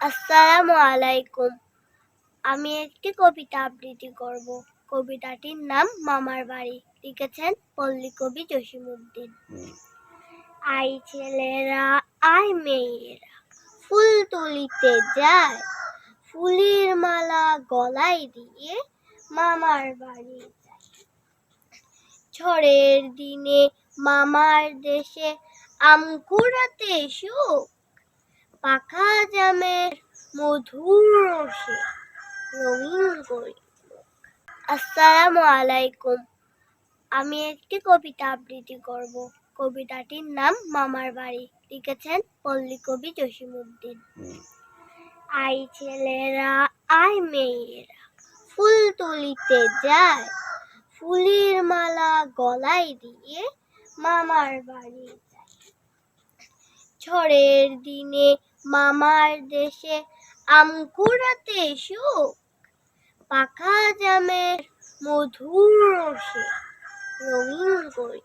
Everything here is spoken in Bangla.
আসসালামু আলাইকুম। আমি একটি কবিতা আবৃত্তি করব। কবিতাটির নাম মামার বাড়ি। লিখেছেন পল্লী কবি জসিমউদ্দিন। আই ছেলেরা, আয় মেয়েরা, ফুল তুলিতে যায়। ফুলের মালা গলায় দিয়ে মামার বাড়ি যায়। ঝড়ের দিনে মামার দেশে আম কুড়াতে সুখ পাখা জামের মধুর রসে রঙিন করি। আসসালামু আলাইকুম। আমি একটি কবিতা আবৃত্তি করব। কবিতাটির নাম মামার বাড়ি। লিখেছেন পল্লী কবি জসিমউদ্দিন। আই ছেলেরা আয় মেয়েরা, ফুল তুলিতে যায়। ফুলের মালা গলায় দিয়ে মামার বাড়ি যায়। ঝড়ের দিনে মামার দেশে আম কুড়াতে সুখ পাখা জামের মধুর রসে রঙিন করি।